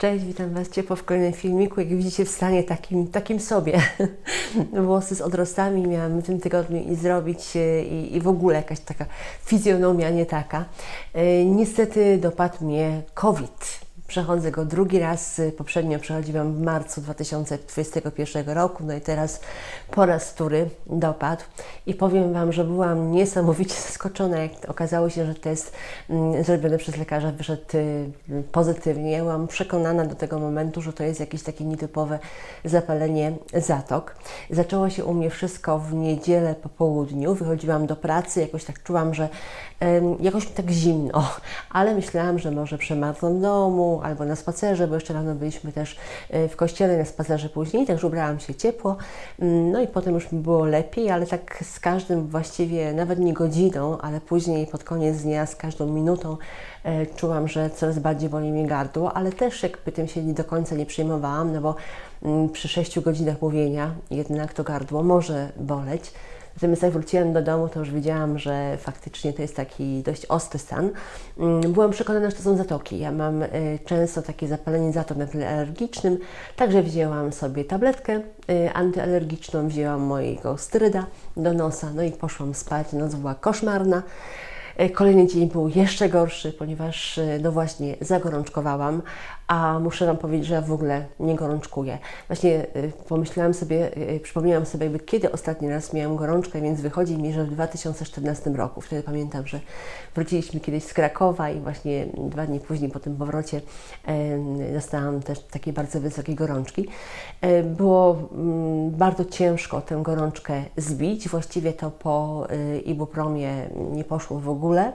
Cześć, witam Was ciepło w kolejnym filmiku. Jak widzicie w stanie takim, takim sobie. Włosy z odrostami miałam w tym tygodniu i zrobić e, i, i w ogóle jakaś taka fizjonomia nie taka. E, Niestety dopadł mnie COVID. Przechodzę go drugi raz. Poprzednio przechodziłam w marcu 2021 roku, no i teraz po raz wtóry dopadł. I powiem Wam, że byłam niesamowicie zaskoczona, jak okazało się, że test mm, zrobiony przez lekarza wyszedł y, pozytywnie. Byłam przekonana do tego momentu, że to jest jakieś takie nietypowe zapalenie zatok. Zaczęło się u mnie wszystko w niedzielę po południu. Wychodziłam do pracy, jakoś tak czułam, że jakoś mi tak zimno, ale myślałam, że może przemarzłam w albo na spacerze, bo jeszcze rano byliśmy też e, w kościele na spacerze później, także ubrałam się ciepło. Mm, No i potem już mi było lepiej, ale tak z każdym właściwie, nawet nie godziną, ale później pod koniec dnia, z każdą minutą e, czułam, że coraz bardziej boli mnie gardło, ale też jakby tym się nie do końca nie przejmowałam, no bo mm, przy 6 godzinach mówienia jednak to gardło może boleć. Natomiast jak wróciłam do domu, to już wiedziałam, że faktycznie to jest taki dość ostry stan. Mm, Byłam przekonana, że to są zatoki. Ja mam y, często takie zapalenie zatok na tle alergicznym, także wzięłam sobie tabletkę y, antyalergiczną, wzięłam mojego stryda do nosa, no i poszłam spać. Noc była koszmarna. E, Kolejny dzień był jeszcze gorszy, ponieważ no właśnie zagorączkowałam, a muszę Wam powiedzieć, że ja w ogóle nie gorączkuję. Właśnie e, pomyślałam sobie, e, przypomniałam sobie, jakby kiedy ostatni raz miałam gorączkę, więc wychodzi mi, że w 2014 roku. Wtedy pamiętam, że wróciliśmy kiedyś z Krakowa i właśnie dwa dni później po tym powrocie dostałam też takiej bardzo wysokiej gorączki. Było mm, bardzo ciężko tę gorączkę zbić. Właściwie to po ibupromie nie poszło w ogóle.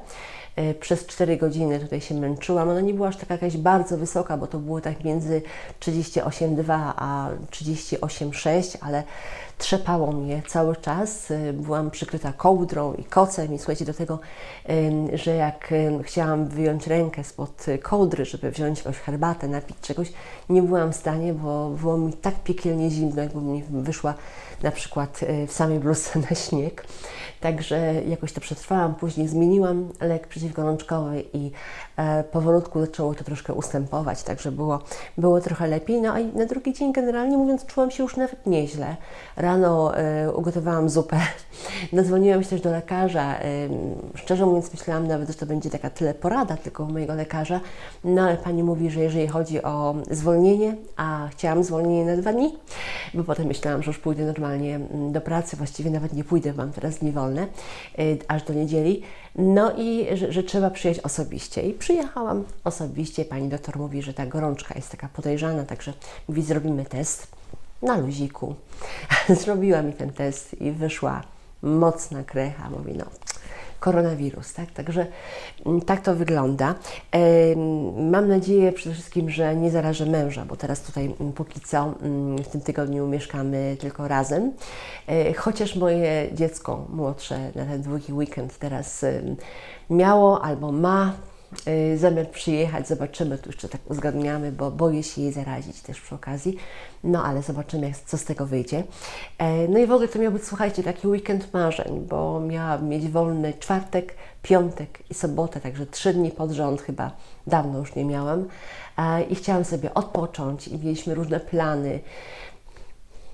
E, Przez 4 godziny tutaj się męczyłam. Ona nie była aż taka jakaś bardzo wysoka, bo to było tak między 38,2 a 38,6, ale trzepało mnie cały czas. E, Byłam przykryta kołdrą i kocem i słuchajcie, do tego, że jak chciałam wyjąć rękę spod kołdry, żeby wziąć jakąś herbatę, napić czegoś, nie byłam w stanie, bo było mi tak piekielnie zimno, jakbym mi wyszła na przykład e, w samej bluzce na śnieg. Także jakoś to przetrwałam. Później zmieniłam lek przeciwgorączkowy i e, powolutku zaczęło to troszkę ustępować, także było, było trochę lepiej. No i na drugi dzień generalnie mówiąc czułam się już nawet nieźle. Rano e, ugotowałam zupę, zadzwoniłam się też do lekarza. E, szczerze mówiąc myślałam nawet, że to będzie taka tyle porada tylko u mojego lekarza, no ale pani mówi, że jeżeli chodzi o zwolnienie, a chciałam zwolnienie na dwa dni, bo potem myślałam, że już pójdę normalnie mm, do pracy, właściwie nawet nie pójdę, mam teraz dni wolne, y, aż do niedzieli. No i że, że trzeba przyjechać osobiście. I przyjechałam osobiście. Pani doktor mówi, że ta gorączka jest taka podejrzana, także mówi, zrobimy test na luziku. Zrobiła mi ten test i wyszła mocna krecha. Mówi, no, koronawirus, tak? Także mm, tak to wygląda. Mam nadzieję przede wszystkim, że nie zarażę męża, bo teraz tutaj mm, póki co mm, w tym tygodniu mieszkamy tylko razem. E, Chociaż moje dziecko młodsze na ten długi weekend teraz miało albo ma zamiar przyjechać, zobaczymy, tu jeszcze tak uzgadniamy, bo boję się jej zarazić też przy okazji, no ale zobaczymy, jak, co z tego wyjdzie. E, No i w ogóle to miał być, słuchajcie, taki weekend marzeń, bo miałam mieć wolny czwartek, piątek i sobotę, także trzy dni pod rząd chyba dawno już nie miałam E, i chciałam sobie odpocząć i mieliśmy różne plany.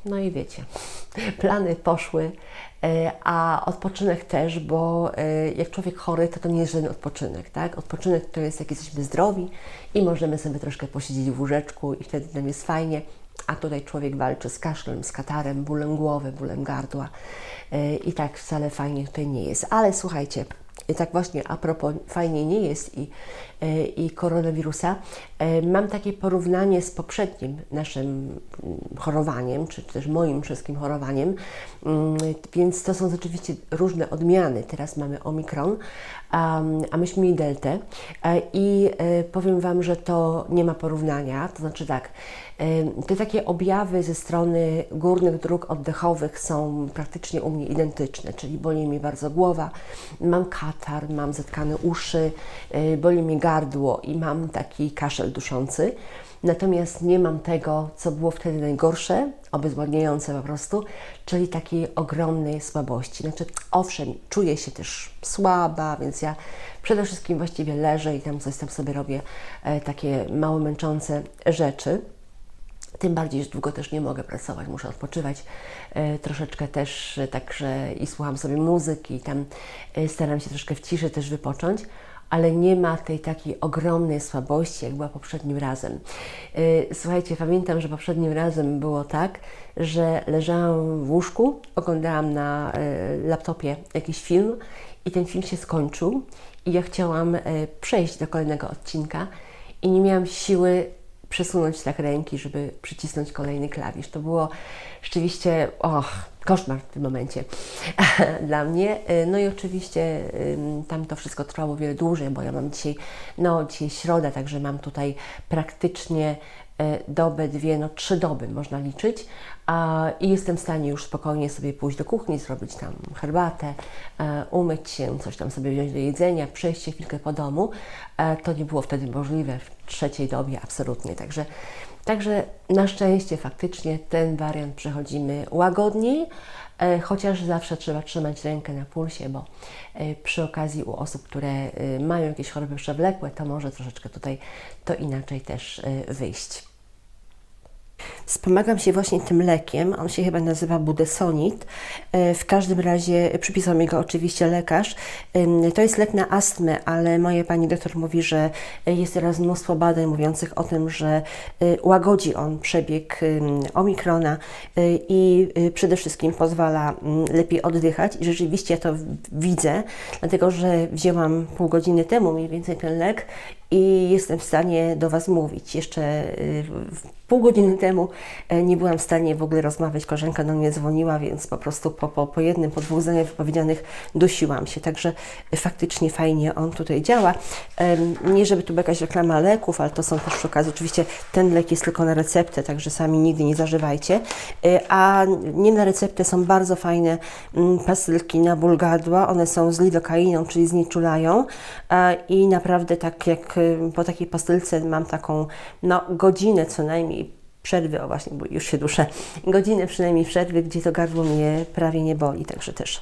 No i wiecie, plany poszły, e, a odpoczynek też, bo e, jak człowiek chory, to to nie jest żaden odpoczynek, tak? Odpoczynek to jest, jak jesteśmy zdrowi i możemy sobie troszkę posiedzieć w łóżeczku i wtedy nam jest fajnie, a tutaj człowiek walczy z kaszlem, z katarem, bólem głowy, bólem gardła e, i tak wcale fajnie tutaj nie jest. Ale słuchajcie, tak właśnie a propos fajnie nie jest i, e, i koronawirusa, e, mam takie porównanie z poprzednim naszym mm, chorowaniem, czy też moim wszystkim chorowaniem, Mm, więc to są rzeczywiście różne odmiany. Teraz mamy Omikron, a, myśmy mieli Deltę. E, i powiem Wam, że to nie ma porównania, to znaczy tak, te takie objawy ze strony górnych dróg oddechowych są praktycznie u mnie identyczne, czyli boli mnie bardzo głowa, mam katar, mam zatkane uszy, y, boli mnie gardło i mam taki kaszel duszący. Natomiast nie mam tego, co było wtedy najgorsze, obezwładniające po prostu, czyli takiej ogromnej słabości. Znaczy, owszem, czuję się też słaba, więc ja przede wszystkim właściwie leżę i tam coś tam sobie robię, e, takie mało męczące rzeczy. Tym bardziej, że długo też nie mogę pracować, muszę odpoczywać e, troszeczkę też, e, także i słucham sobie muzyki, i tam e, staram się troszkę w ciszy też wypocząć, ale nie ma tej takiej ogromnej słabości, jak była poprzednim razem. Słuchajcie, pamiętam, że poprzednim razem było tak, że leżałam w łóżku, oglądałam na laptopie jakiś film i ten film się skończył i ja chciałam przejść do kolejnego odcinka i nie miałam siły przesunąć tak ręki, żeby przycisnąć kolejny klawisz. To było rzeczywiście, och, koszmar w tym momencie dla mnie. No i oczywiście tam to wszystko trwało wiele dłużej, bo ja mam dzisiaj, no dzisiaj środa, także mam tutaj praktycznie dobę, dwie, no trzy doby można liczyć i jestem w stanie już spokojnie sobie pójść do kuchni, zrobić tam herbatę, e, umyć się, coś tam sobie wziąć do jedzenia, przejść się chwilkę po domu. E, to nie było wtedy możliwe w trzeciej dobie, absolutnie. Także, także na szczęście faktycznie ten wariant przechodzimy łagodniej, e, chociaż zawsze trzeba trzymać rękę na pulsie, bo e, przy okazji u osób, które e, mają jakieś choroby przewlekłe, to może troszeczkę tutaj to inaczej też e, wyjść. Wspomagam się właśnie tym lekiem, on się chyba nazywa Budesonid. E, W każdym razie przypisał mi go oczywiście lekarz. Ym, To jest lek na astmę, ale moja pani doktor mówi, że jest teraz mnóstwo badań mówiących o tym, że y, łagodzi on przebieg omikrona i przede wszystkim pozwala lepiej oddychać. I rzeczywiście ja to widzę, dlatego że wzięłam pół godziny temu mniej więcej ten lek i jestem w stanie do Was mówić. Jeszcze pół godziny temu e, nie byłam w stanie w ogóle rozmawiać. Koleżanka do mnie dzwoniła, więc po prostu po, po, po jednym, po dwóch zdaniach wypowiedzianych dusiłam się. Także e, faktycznie fajnie on tutaj działa. Nie żeby tu była jakaś reklama leków, ale to są też przy okazji, oczywiście ten lek jest tylko na receptę, także sami nigdy nie zażywajcie. E, A nie na receptę są bardzo fajne mm, pastylki na ból. One są z lidokainą, czyli znieczulają i naprawdę tak jak po takiej pastylce mam taką no, godzinę co najmniej przerwy, o właśnie, bo już się duszę, godzinę przynajmniej przerwy, gdzie to gardło mnie prawie nie boli, także też,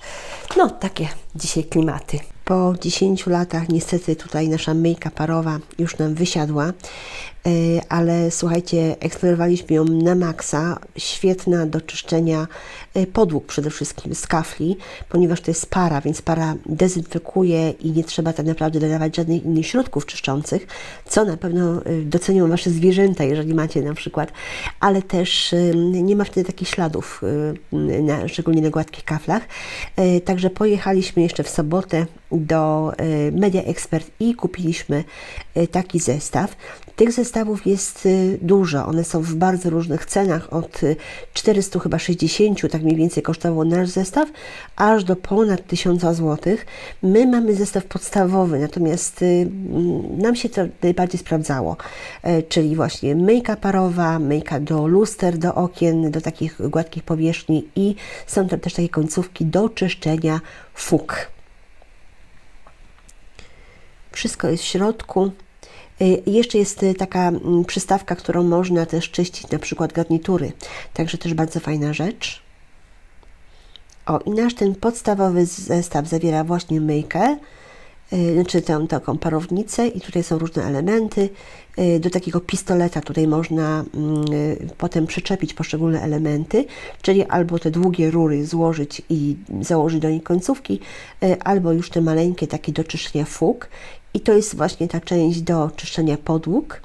no takie dzisiaj klimaty. Po 10 latach niestety tutaj nasza myjka parowa już nam wysiadła, ale słuchajcie, eksplorowaliśmy ją na maksa, świetna do czyszczenia yy, podłóg przede wszystkim z kafli, ponieważ to jest para, więc para dezynfekuje i nie trzeba tak naprawdę dodawać żadnych innych środków czyszczących, co na pewno yy, docenią Wasze zwierzęta, jeżeli macie na przykład, ale też nie ma wtedy takich śladów, na, szczególnie na gładkich kaflach. Także pojechaliśmy jeszcze w sobotę do Media Expert i kupiliśmy taki zestaw. Tych zestawów jest y, dużo, one są w bardzo różnych cenach, od y, 400 chyba 60, tak mniej więcej kosztował nasz zestaw, aż do ponad 1000 zł. My mamy zestaw podstawowy, natomiast y, mm, nam się to najbardziej sprawdzało, y, czyli właśnie myjka parowa, myjka do luster, do okien, do takich gładkich powierzchni i są to też takie końcówki do czyszczenia fug. Wszystko jest w środku. Y, Jeszcze jest y, taka mm, przystawka, którą można też czyścić, na przykład garnitury. Także też bardzo fajna rzecz. O, i nasz ten podstawowy zestaw zawiera właśnie myjkę, y, znaczy tę taką parownicę i tutaj są różne elementy. Do takiego pistoleta tutaj można mm, potem przyczepić poszczególne elementy, czyli albo te długie rury złożyć i założyć do nich końcówki, albo już te maleńkie takie do czyszczenia fug. I to jest właśnie ta część do czyszczenia podłóg.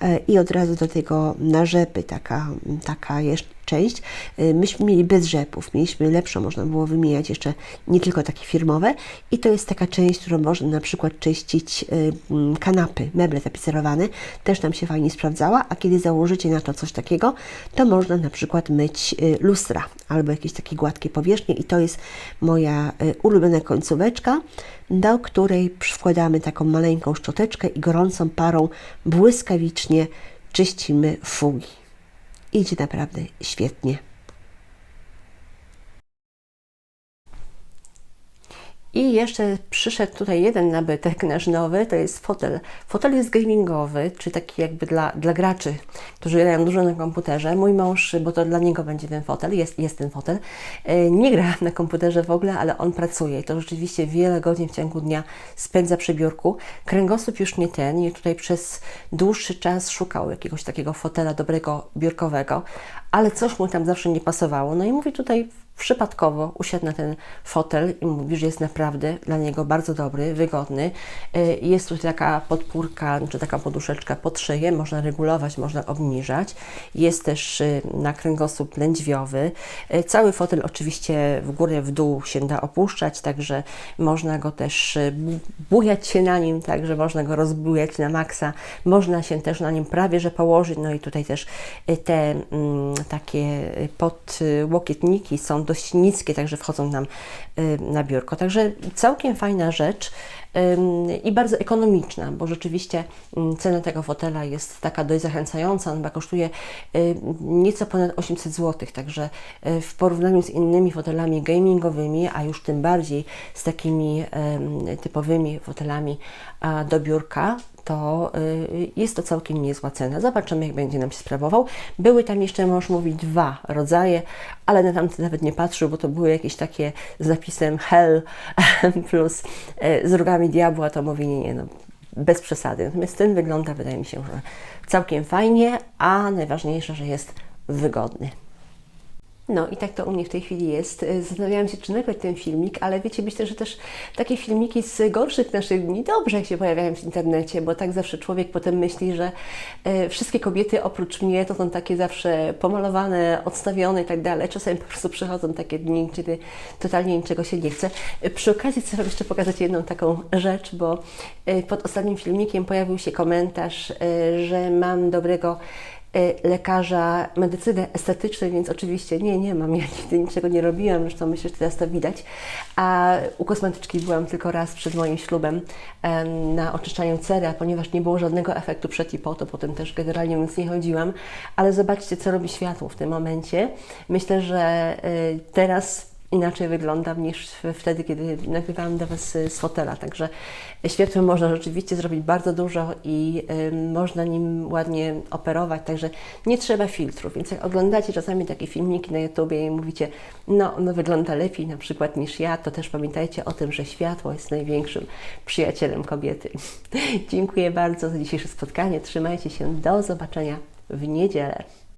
E, i od razu do tego na rzepy taka, taka część. E, Myśmy mieli bez rzepów, mieliśmy lepszą, można było wymieniać jeszcze nie tylko takie firmowe. I to jest taka część, którą można na przykład czyścić e, m, kanapy, meble tapicerowane, też nam się fajnie sprawdzała, a kiedy założycie na to coś takiego, to można na przykład myć e, lustra albo jakieś takie gładkie powierzchnie. I to jest moja ulubiona końcóweczka, do której wkładamy taką maleńką szczoteczkę i gorącą parą błyskawicznie czyścimy fugi. Idzie naprawdę świetnie. I jeszcze przyszedł tutaj jeden nabytek nasz nowy, to jest fotel. Fotel jest gamingowy, czy taki jakby dla, dla graczy, którzy grają dużo na komputerze. Mój mąż, bo to dla niego będzie ten fotel, jest, jest ten fotel, e, nie gra na komputerze w ogóle, ale on pracuje i to rzeczywiście wiele godzin w ciągu dnia spędza przy biurku. Kręgosłup już nie ten i tutaj przez dłuższy czas szukał jakiegoś takiego fotela dobrego, biurkowego, ale coś mu tam zawsze nie pasowało. No i mówi tutaj przypadkowo usiadł na ten fotel i mówi, że jest naprawdę dla niego bardzo dobry, wygodny. Y, Jest tu taka podpórka, czy taka poduszeczka pod szyję, można regulować, można obniżać. Jest też y, na kręgosłup lędźwiowy. Y, Cały fotel oczywiście w górę, w dół się da opuszczać, także można go też bu- bujać się na nim, także można go rozbujać na maksa. Można się też na nim prawie że położyć, no i tutaj też te mm, takie podłokietniki są dość niskie, także wchodzą nam y, na biurko. Także całkiem fajna rzecz i bardzo ekonomiczna, bo rzeczywiście cena tego fotela jest taka dość zachęcająca, on chyba kosztuje y, nieco ponad 800 zł, także y, w porównaniu z innymi fotelami gamingowymi, a już tym bardziej z takimi ym, typowymi fotelami do biurka, to y, jest to całkiem niezła cena. Zobaczymy, jak będzie nam się sprawował. Były tam jeszcze, mąż mówi, dwa rodzaje, ale na tamte nawet nie patrzył, bo to były jakieś takie z napisem Hell plus z rogami diabła, to mówi, nie, nie, no, bez przesady. Natomiast ten wygląda, wydaje mi się, że całkiem fajnie, a najważniejsze, że jest wygodny. No i tak to u mnie w tej chwili jest. Y, Zastanawiałam się, czy nagrać ten filmik, ale wiecie, myślę, że też takie filmiki z gorszych naszych dni dobrze jak się pojawiają w internecie, bo tak zawsze człowiek potem myśli, że e, wszystkie kobiety oprócz mnie to są takie zawsze pomalowane, odstawione i tak dalej. Czasem po prostu przychodzą takie dni, kiedy totalnie niczego się nie chce. E, Przy okazji chcę Wam jeszcze pokazać jedną taką rzecz, bo pod ostatnim filmikiem pojawił się komentarz, że mam dobrego y, lekarza medycyny estetycznej, więc oczywiście nie, nie mam, ja nigdy niczego nie robiłam, zresztą myślę, że teraz to widać. A u kosmetyczki byłam tylko raz przed moim ślubem em, na oczyszczaniu cery, ponieważ nie było żadnego efektu przed i po, to potem też generalnie nic nie chodziłam. Ale zobaczcie, co robi światło w tym momencie. Myślę, że y, teraz inaczej wyglądam niż wtedy, kiedy nagrywałam do Was z fotela. Także światłem można rzeczywiście zrobić bardzo dużo i można nim ładnie operować, także nie trzeba filtrów. Więc jak oglądacie czasami takie filmiki na YouTubie i mówicie, no, no wygląda lepiej na przykład niż ja, to też pamiętajcie o tym, że światło jest największym przyjacielem kobiety. Dziękuję bardzo za dzisiejsze spotkanie. Trzymajcie się. Do zobaczenia w niedzielę.